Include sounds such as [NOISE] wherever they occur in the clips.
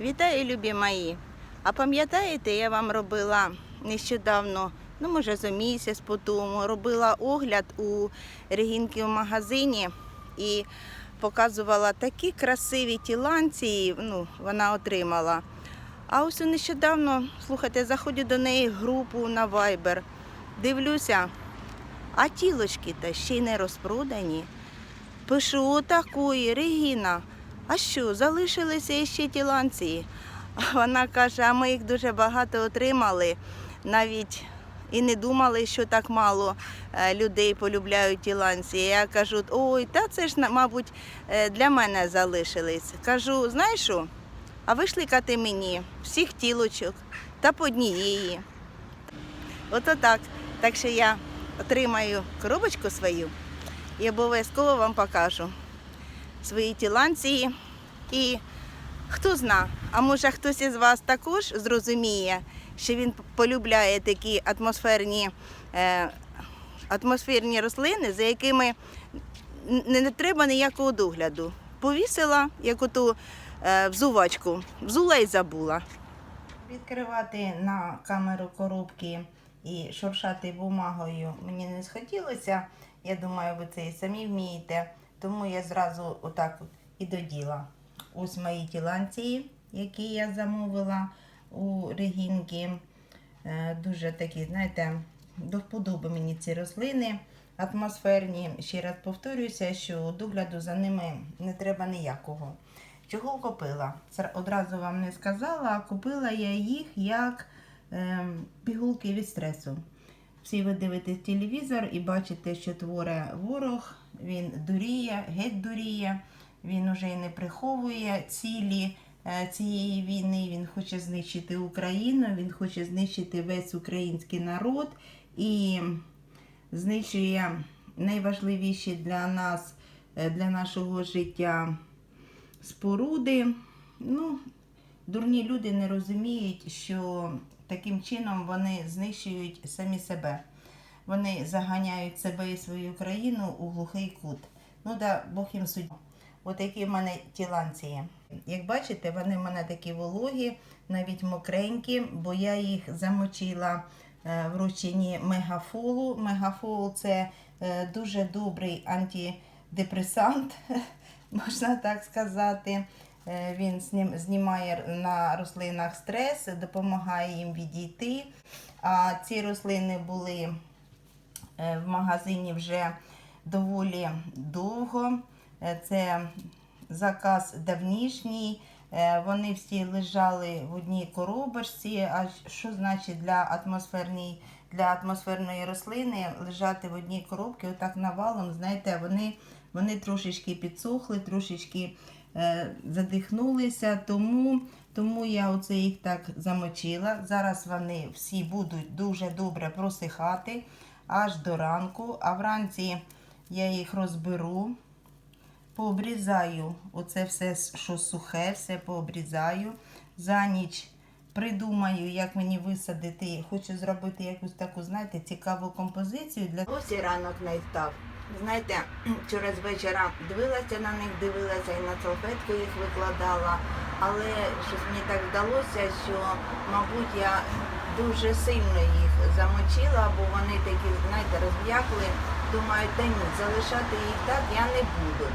Вітаю, любі мої! А пам'ятаєте, я вам робила нещодавно, ну може за місяць по тому, робила огляд у Регінки в магазині і показувала такі красиві тіланці, ну, вона отримала. А ось нещодавно, слухайте, заходжу до неї в групу на Viber, дивлюся, а тілочки та ще й не розпродані. Пишу отакої, Регіна. А що, залишилися ще ті ланці? Вона каже, а ми їх дуже багато отримали, навіть і не думали, що так мало е, людей полюбляють ті ланці. Я кажу, ой, та це ж, мабуть, е, для мене залишились. Кажу, знаєш що? А вишликати мені всіх тілочок та по однієї. Ото так. Так що я отримаю коробочку свою і обов'язково вам покажу свої тіланції. І хто зна, а може хтось із вас також зрозуміє, що він полюбляє такі атмосферні, е, атмосферні рослини, за якими не, не треба ніякого догляду. Повісила, як оту е, взувачку, взула і забула. Відкривати на камеру коробки і шуршати бумагою мені не схотілося. Я думаю, ви це і самі вмієте. Тому я зразу отак от і до діла. Ось мої тіланції, які я замовила у Регінки. Е, Дуже такі, знаєте, до вподоби мені ці рослини атмосферні. Ще раз повторююся, що догляду за ними не треба ніякого. Чого купила? Одразу вам не сказала, а купила я їх як е, пігулки від стресу. Всі ви дивитесь телевізор і бачите, що творе ворог, він дуріє, геть дуріє, він уже і не приховує цілі е, цієї війни. Він хоче знищити Україну, він хоче знищити весь український народ і знищує найважливіші для нас, е, для нашого життя споруди. Ну, дурні люди не розуміють, що таким чином вони знищують самі себе. Вони заганяють себе і свою країну у глухий кут. Ну да, Бог їм судді. Отакі в мене тіланції. Як бачите, вони в мене такі вологі, навіть мокренькі, бо я їх замочила е, в розчині мегафолу. Мегафол це е, дуже добрий антидепресант, [LAUGHS] можна так сказати. Е, Він знім- знімає на рослинах стрес, допомагає їм відійти. А ці рослини були в магазині вже доволі довго. Е, Це заказ давнішній. Е, Вони всі лежали в одній коробочці. А що значить для атмосферної, для атмосферної рослини лежати в одній коробці, отак навалом, знаєте, вони, вони трошечки підсохли, трошечки е, задихнулися, тому, тому я оце їх так замочила. Зараз вони всі будуть дуже добре просихати аж до ранку, а вранці я їх розберу, пообрізаю оце все, що сухе, все пообрізаю. За ніч придумаю, як мені висадити. Хочу зробити якусь таку, знаєте, цікаву композицію. Для... Ось і ранок не став. Знаєте, [CLEARS THROAT] вчора з вечора дивилася на них, дивилася і на салфетку їх викладала, але щось мені так здалося, що, мабуть, я дуже сильно їх замочила, бо вони такі, знаєте, розм'якли. Думаю, та ні, залишати їх так я не буду.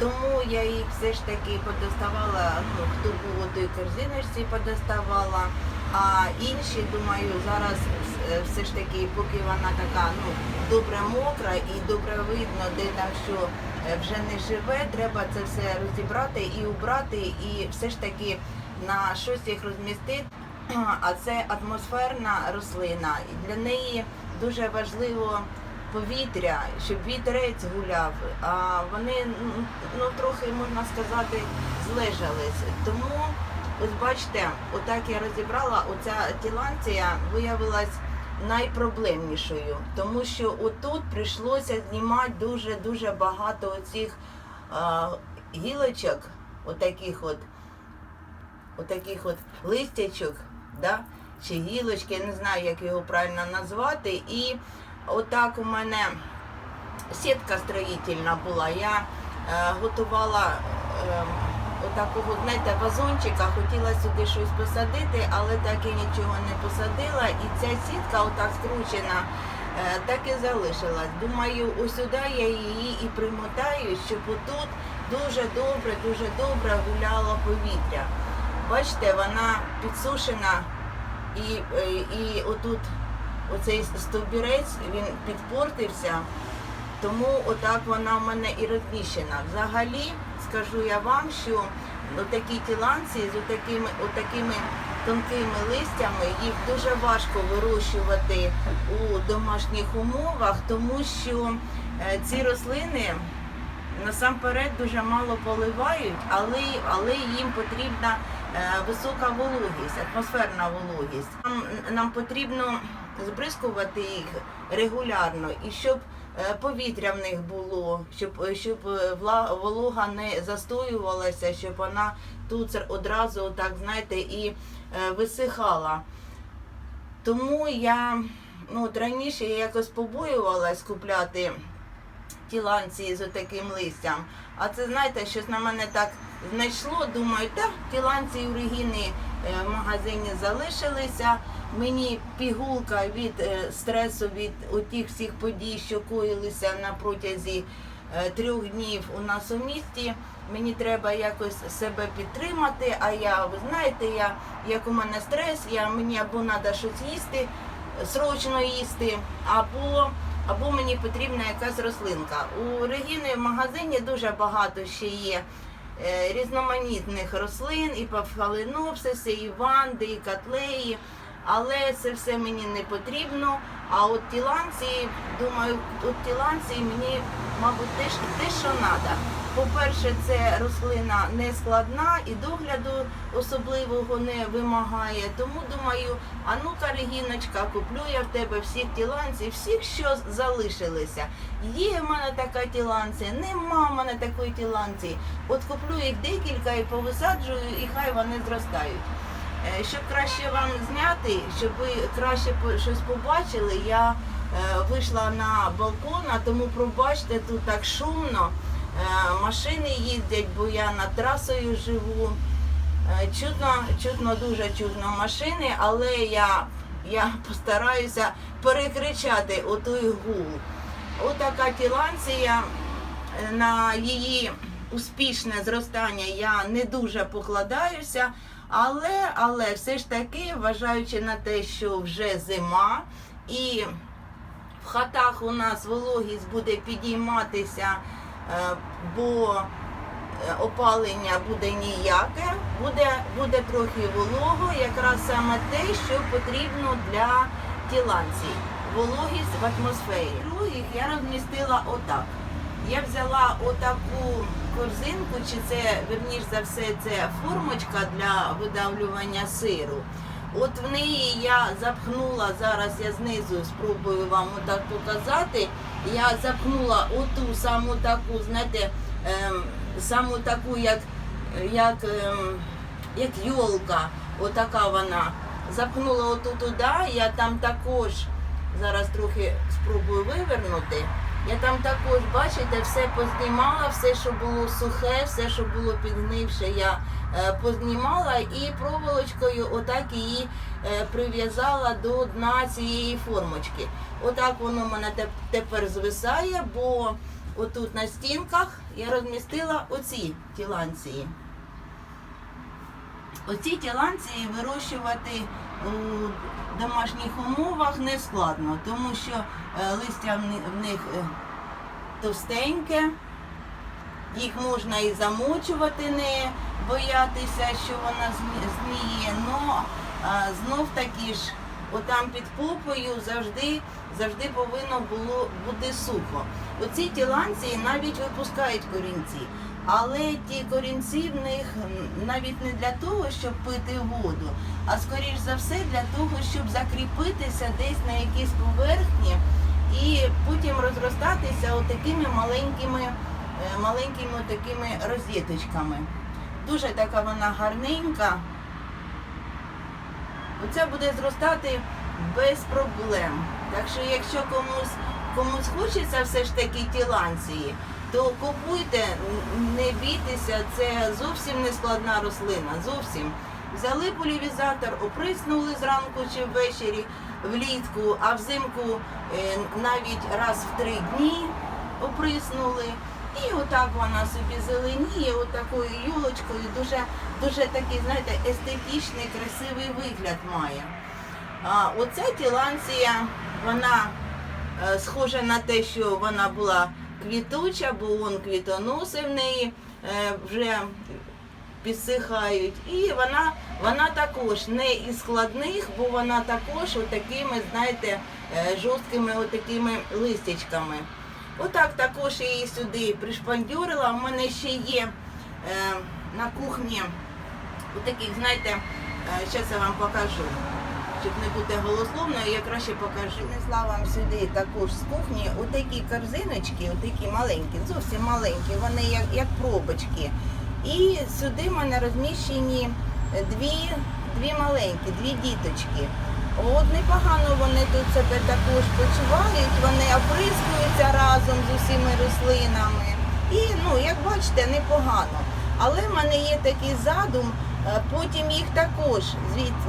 Тому я їх все ж таки подоставала, ну, хто був у той корзиночці, подоставала. А інші, думаю, зараз е, все ж таки, поки вона така ну, добре мокра і добре видно, де там що е, вже не живе, треба це все розібрати і убрати, і все ж таки на щось їх розмістити. А це атмосферна рослина. І для неї дуже важливо повітря, щоб вітерець гуляв. А вони ну, ну трохи можна сказати злежались. Тому ось бачите, отак я розібрала. Оця тіланція виявилась найпроблемнішою, тому що отут прийшлося знімати дуже дуже багато оцих а, гілочок, отаких от, отаких от листячок, да? чи гілочки, я не знаю, як його правильно назвати. І отак у мене сітка строїтельна була. Я е, готувала е, отакого, знаєте, вазончика, хотіла сюди щось посадити, але так і нічого не посадила. І ця сітка, отак скручена, е, так і залишилась. Думаю, ось сюди я її і примотаю, щоб отут дуже добре, дуже добре гуляло повітря. Бачите, вона підсушена і, е, і отут оцей стовбірець він підпортився. Тому отак вона в мене і розміщена. Взагалі, скажу я вам, що такі тіланці з отакими, отакими тонкими листями їх дуже важко вирощувати у домашніх умовах, тому що е, ці рослини насамперед дуже мало поливають, але, але їм потрібна висока вологість, атмосферна вологість. Нам, нам потрібно збризкувати їх регулярно і щоб е, повітря в них було, щоб, е, щоб е, волога не застоювалася, щоб вона тут одразу так знаєте і е, висихала. Тому я ну, от раніше я якось побоювалась купляти ті ланці з таким листям. А це знаєте, щось на мене так знайшло. Думаю, так, ті ланці у Регіни е, в магазині залишилися. Мені пігулка від е, стресу, від отих всіх подій, що коїлися на протязі е, трьох днів у нас у місті. Мені треба якось себе підтримати. А я, ви знаєте, я як у мене стрес, я мені або треба щось їсти, срочно їсти, або або мені потрібна якась рослинка. У Регіни в магазині дуже багато ще є різноманітних рослин, і пафалинопсиси, і ванди, і котлеї. Але це все мені не потрібно. А от ті ланці, думаю, от ті ланці мені, мабуть, те, те, що треба. По-перше, це рослина не складна і догляду особливого не вимагає. Тому думаю, а ну-ка, Регіночка, куплю я в тебе всіх тіланців, всіх, що залишилися. Є в мене така тіланця, нема в мене такої тіланці. От куплю їх декілька і повисаджую, і хай вони зростають. Е, Щоб краще вам зняти, щоб ви краще щось побачили, я е, вийшла на балкон, а тому пробачте, тут так шумно. Е, Машини їздять, бо я над трасою живу. Е, Чутно, дуже чутно машини, але я, я [LAUGHS] постараюся перекричати отой гул. Отака тіланція, на її успішне зростання я не дуже покладаюся, але, але все ж таки, вважаючи на те, що вже зима і в хатах у нас вологість буде підійматися, е, бо е, опалення буде ніяке, буде, буде трохи волого, якраз саме те, що потрібно для тіланцій. Вологість в атмосфері. Других я розмістила отак. Я взяла отаку корзинку, чи це верніш за все це формочка для видавлювання сиру. От в неї я запхнула, зараз я знизу спробую вам отак показати. Я запхнула оту саму таку, знаєте, ем, саму таку, як, як, ем, як йолка, отака вона. Запхнула оту туди, я там також зараз трохи спробую вивернути. Я там також, бачите, все познімала, все, що було сухе, все, що було підгнивше, я е, познімала і проволочкою отак її е, прив'язала до дна цієї формочки. Отак воно в мене теп- тепер звисає, бо отут на стінках я розмістила оці тіланції. Оці тіланції вирощувати у домашніх умовах не складно, тому що е, листя в них е, товстеньке, їх можна і замочувати, не боятися, що вона змі- зміє. Но а, знов таки ж, отам під попою завжди, завжди повинно було бути сухо. Оці тіланці навіть випускають корінці. Але ті корінці в них навіть не для того, щоб пити воду, а скоріш за все для того, щоб закріпитися десь на якійсь поверхні і потім розростатися отакими маленькими, е, маленькими такими розеточками. Дуже така вона гарненька. Оце буде зростати без проблем. Так що, якщо комусь комусь хочеться все ж таки тіланції, то купуйте, не бійтеся, це зовсім не складна рослина. Зовсім. Взяли полівізатор, оприснули зранку чи ввечері влітку, а взимку е, навіть раз в три дні оприснули. І отак вона собі зеленіє, отакою юлочкою, дуже, дуже такий, знаєте, естетичний, красивий вигляд має. А оця тіланція, вона е, схожа на те, що вона була квітуча, бо квітоноси в неї е, вже підсихають. І вона, вона також не із складних, бо вона також отакими, знаєте, е, жорсткими отакими листячками. Отак також її сюди пришпандюрила. У мене ще є е, на кухні отаких, знаєте, зараз я вам покажу. Щоб не бути голословною, я краще покажу. Несла вам сюди також з кухні отакі корзиночки, отакі маленькі, зовсім маленькі, вони як, як пробочки. І сюди в мене розміщені дві, дві маленькі, дві діточки. От непогано вони тут себе також почувають, вони оприскуються разом з усіма рослинами. І ну, як бачите, непогано. Але в мене є такий задум, потім їх також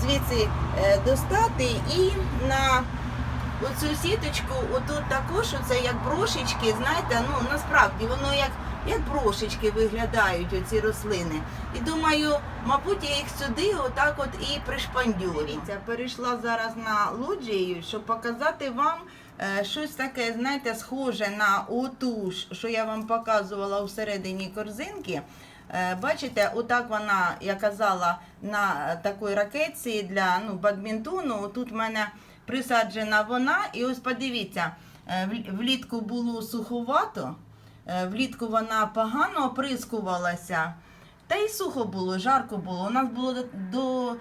звідси е, достати і на оцю сіточку, отут також оце як брошечки, знаєте, ну насправді воно як, як брошечки виглядають оці рослини. І думаю, мабуть, я їх сюди отак от і пришпандюрю. Перейшла зараз на лоджію, щоб показати вам е, щось таке, знаєте, схоже на оту що я вам показувала всередині корзинки. Е, Бачите, отак вона, я казала, на такій ракетці для ну, бадмінтону. Тут в мене присаджена вона. І ось подивіться, е, влітку було суховато, е, влітку вона погано оприскувалася. Та й сухо було, жарко було. У нас було до,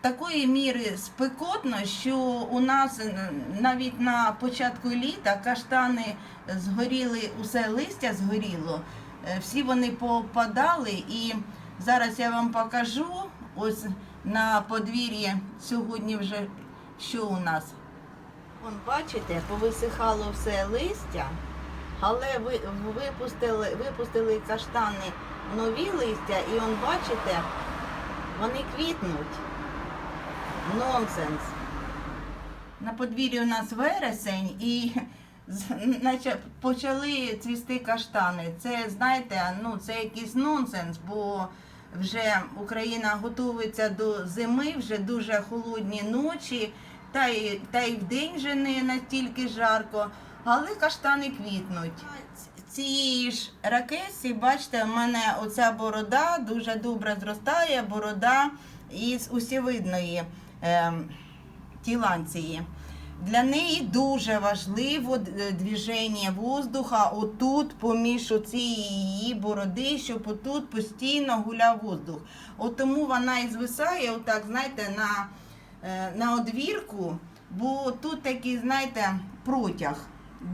такої міри спекотно, що у нас е, навіть на початку літа каштани згоріли, усе листя згоріло, е, всі вони попадали. І зараз я вам покажу ось на подвір'ї сьогодні вже що у нас. Вон, бачите, повисихало все листя, але ви випустили, випустили каштани нові листя, і он, бачите, вони квітнуть. Нонсенс. На подвір'ї у нас вересень і почали цвісти каштани. Це, знаєте, ну це якийсь нонсенс, бо вже Україна готується до зими, вже дуже холодні ночі, та й, та й вдень вже не настільки жарко, але каштани квітнуть. Цієї ж ракесі, бачите, в мене оця борода дуже добре зростає, борода із усівидної ем, тіланції. Для неї дуже важливо е, движення воздуха отут, поміж цієї її бороди, щоб отут постійно гуляв воздух. От тому вона і звисає, отак, знаєте, на, е, на одвірку, бо тут такий, знаєте, протяг.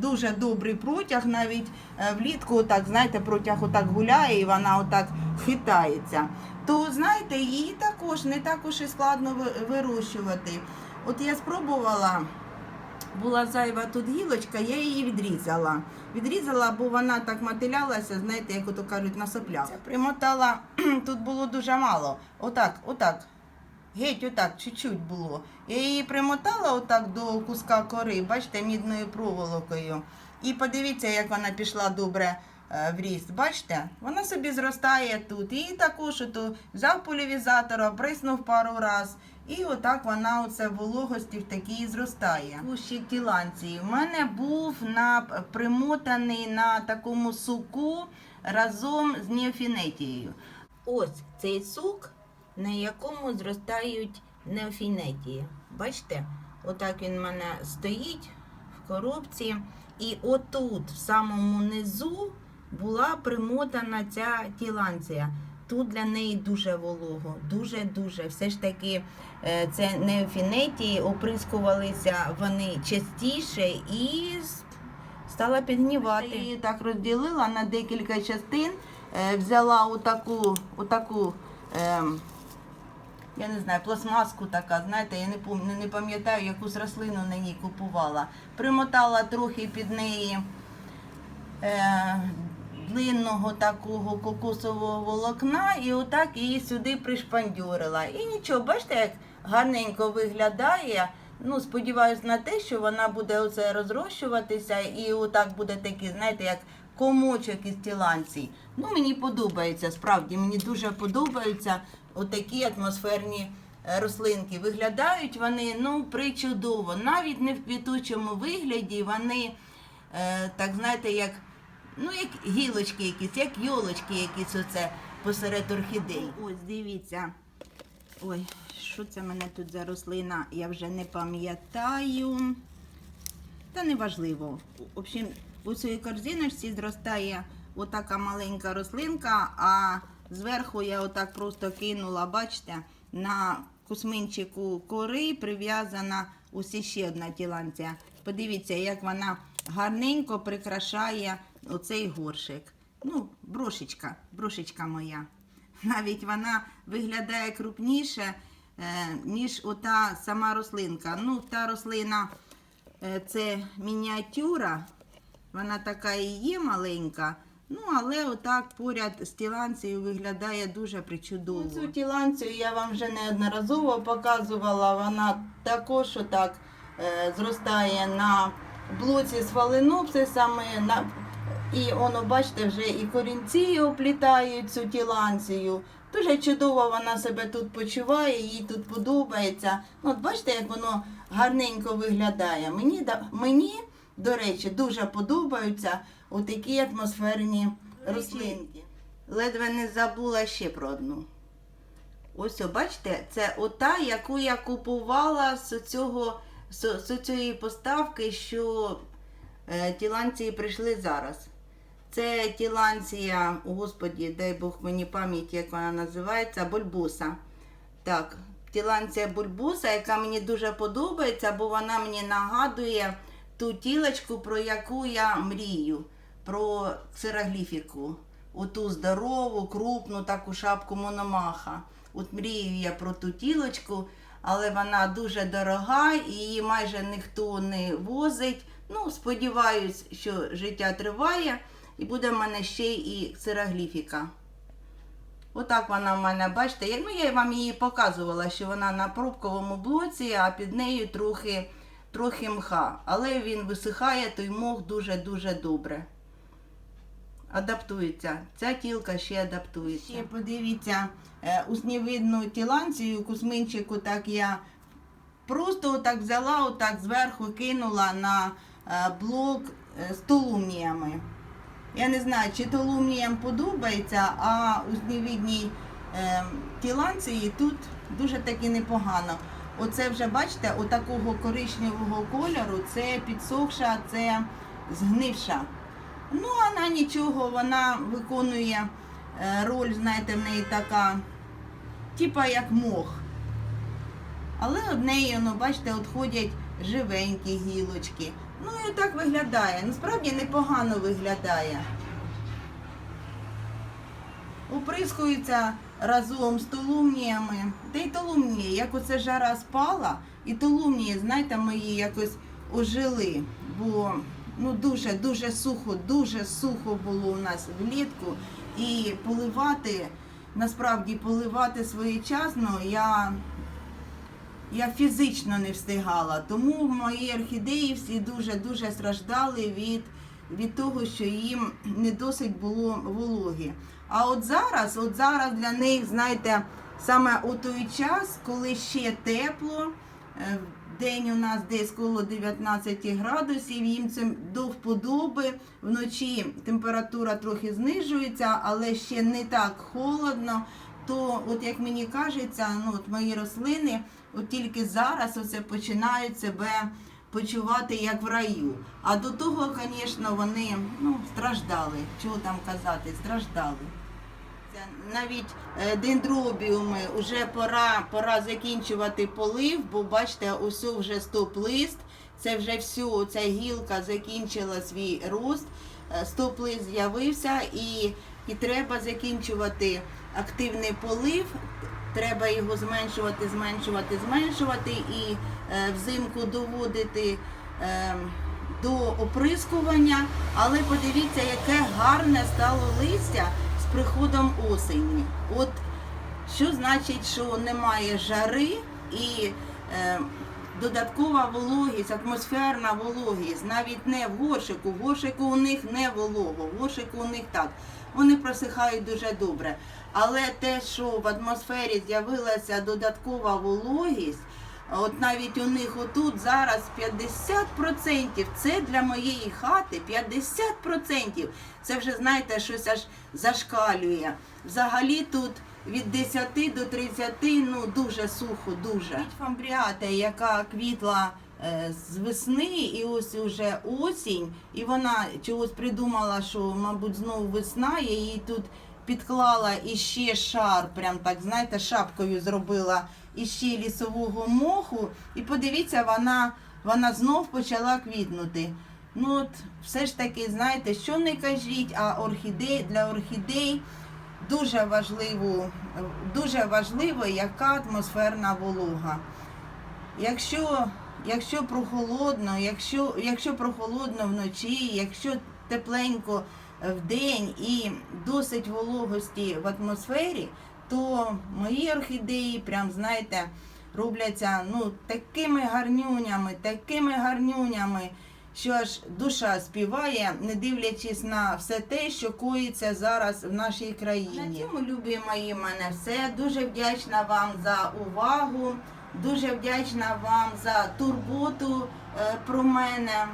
Дуже добрий протяг, навіть е, влітку, отак, знаєте, протяг отак гуляє і вона отак хитається. То знаєте, її також не так уж і складно вирощувати. От я спробувала, була зайва тут гілочка, я її відрізала. Відрізала, бо вона так мотилялася, знаєте, як ото кажуть, на соплях. Примотала, [CLEARS THROAT] тут було дуже мало. Отак, отак. Геть отак, чуть-чуть було. Я її примотала отак до куска кори, бачите, мідною проволокою. І подивіться, як вона пішла добре е, в ріст. Бачите, вона собі зростає тут. І також ото взяв полівізатор, обриснув пару раз. І отак вона оце в вологості в такій зростає. Кущик тіланції. У мене був на, примотаний на такому суку разом з неофінетією. Ось цей сук, на якому зростають неофінетії. Бачите, отак він в мене стоїть в коробці. І отут, в самому низу, була примотана ця тіланція. Тут для неї дуже волого, дуже-дуже. Все ж таки, е, це неофінетії, оприскувалися вони частіше і стала підгнівати. Я її так розділила на декілька частин, е, взяла отаку, отаку ем, я не знаю, пластмаску така, знаєте, я не пам'ятаю, якусь рослину на ній купувала. Примотала трохи під неї е, длинного такого кокосового волокна і отак її сюди пришпандюрила. І нічого, бачите, як гарненько виглядає. Ну, сподіваюсь на те, що вона буде оце розрощуватися і отак буде такий, знаєте, як комочок із тіланцій. Ну, мені подобається, справді, мені дуже подобаються отакі атмосферні е, рослинки. Виглядають вони ну, причудово. Навіть не в квітучому вигляді, вони, е, так знаєте, як, ну, як гілочки якісь, як йолочки якісь оце посеред орхідей. Ось, дивіться. Ой, що це мене тут за рослина? Я вже не пам'ятаю. Та неважливо. В общем, у цій корзиночці зростає отака маленька рослинка, а зверху я отак просто кинула, бачите, на кусминчику кори прив'язана ось ще одна тіланція. Подивіться, як вона гарненько прикрашає оцей горшик. Ну, брошечка, брошечка моя. Навіть вона виглядає крупніше, е, ніж ота сама рослинка. Ну, та рослина е, це мініатюра, вона така і є маленька. Ну, але отак поряд з тіланцією виглядає дуже причудово. Цю тіланцію я вам вже неодноразово показувала. Вона також отак е, зростає на блоці з фаленопсисами. На... І воно, бачите, вже і корінці оплітають цю тіланцію. Дуже чудово вона себе тут почуває, їй тут подобається. Ну, от бачите, як воно гарненько виглядає. Мені, мені до речі, дуже подобаються отакі атмосферні рослинки. Ледве не забула ще про одну. Ось, бачите, це ота, яку я купувала з цього з, з цієї поставки, що е, тіланції прийшли зараз. Це тіланція, господі, дай Бог мені пам'ять, як вона називається, бульбуса. Так, тіланція бульбуса, яка мені дуже подобається, бо вона мені нагадує ту тілочку, про яку я мрію, про ксерогліфіку. Оту здорову, крупну таку шапку мономаха. От мрію я про ту тілочку, але вона дуже дорога і її майже ніхто не возить. Ну, сподіваюсь, що життя триває і буде в мене ще і ксерогліфіка. Отак вона в мене, бачите, як- ну я вам її показувала, що вона на пробковому блоці, а під нею трохи, трохи мха. Але він висихає, той мох дуже-дуже добре. Адаптується. Ця тілка ще адаптується. Ще подивіться, е, уснівидну тіланцію, кусминчику, так я просто отак взяла, отак зверху кинула на е, блок е, з толумніями. Я не знаю, чи толумніям подобається, а у снівідній е, тіланції тут дуже таки непогано. Оце вже, бачите, отакого коричневого кольору, це підсохша, це згнивша. Ну, вона нічого, вона виконує е, роль, знаєте, в неї така, типа як мох. Але од неї, ну, бачите, відходять живенькі гілочки. Ну і так виглядає. Насправді непогано виглядає. Оприскується разом з толумніями. Та й толумнії, як оце жара спала, і толумнії, знаєте, мої якось ожили. Бо ну, дуже дуже сухо, дуже сухо було у нас влітку. І поливати, насправді поливати своєчасно я я фізично не встигала. Тому мої орхідеї всі дуже-дуже страждали від, від того, що їм не досить було вологи. А от зараз, от зараз для них, знаєте, саме у той час, коли ще тепло, е, день у нас десь коло 19 градусів, їм це до вподоби. Вночі температура трохи знижується, але ще не так холодно. То, от як мені кажеться, ну от мої рослини от тільки зараз оце починають себе почувати як в раю. А до того, звісно, вони ну, страждали. Чого там казати, страждали. Навіть е, дендробіуми вже пора, пора закінчувати полив, бо бачите, усе вже стоп-лист. Це вже все, ця гілка закінчила свій рост, е, стоп-лист з'явився і, і треба закінчувати активний полив. Треба його зменшувати, зменшувати, зменшувати і е, взимку доводити е, до оприскування, але подивіться, яке гарне стало листя з приходом осені. От що значить, що немає жари і е, додаткова вологість, атмосферна вологість, навіть не в горшику. В горшику у них не волого, в горшику у них так. Вони просихають дуже добре. Але те, що в атмосфері з'явилася додаткова вологість, от навіть у них отут зараз 50%, це для моєї хати 50%. Це вже, знаєте, щось аж зашкалює. Взагалі тут від 10 до 30, ну дуже сухо, дуже. Фамбріата, яка квітла з весни, і ось уже осінь, і вона чогось придумала, що, мабуть, знову весна, я її тут підклала іще шар, прям так, знаєте, шапкою зробила іще лісового моху. І подивіться, вона, вона знов почала квітнути. Ну от, все ж таки, знаєте, що не кажіть, а орхідей для орхідей дуже важливо, дуже важливо, яка атмосферна волога. Якщо, якщо прохолодно, якщо, якщо прохолодно вночі, якщо тепленько в день і досить вологості в атмосфері, то мої орхідеї, прям знаєте, робляться ну, такими гарнюнями, такими гарнюнями, що аж душа співає, не дивлячись на все те, що коїться зараз в нашій країні. На цьому, любі мої, мене все. Дуже вдячна вам за увагу, дуже вдячна вам за турботу е, про мене.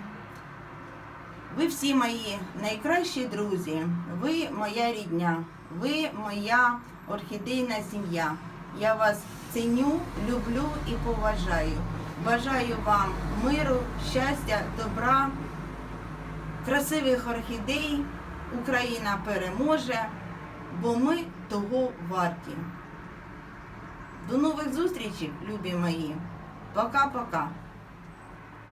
Ви всі мої найкращі друзі, ви моя рідня, ви моя орхідейна сім'я. Я вас ціню, люблю і поважаю. Бажаю вам миру, щастя, добра, красивих орхідей. Україна переможе, бо ми того варті. До нових зустрічей, любі мої. Пока-пока.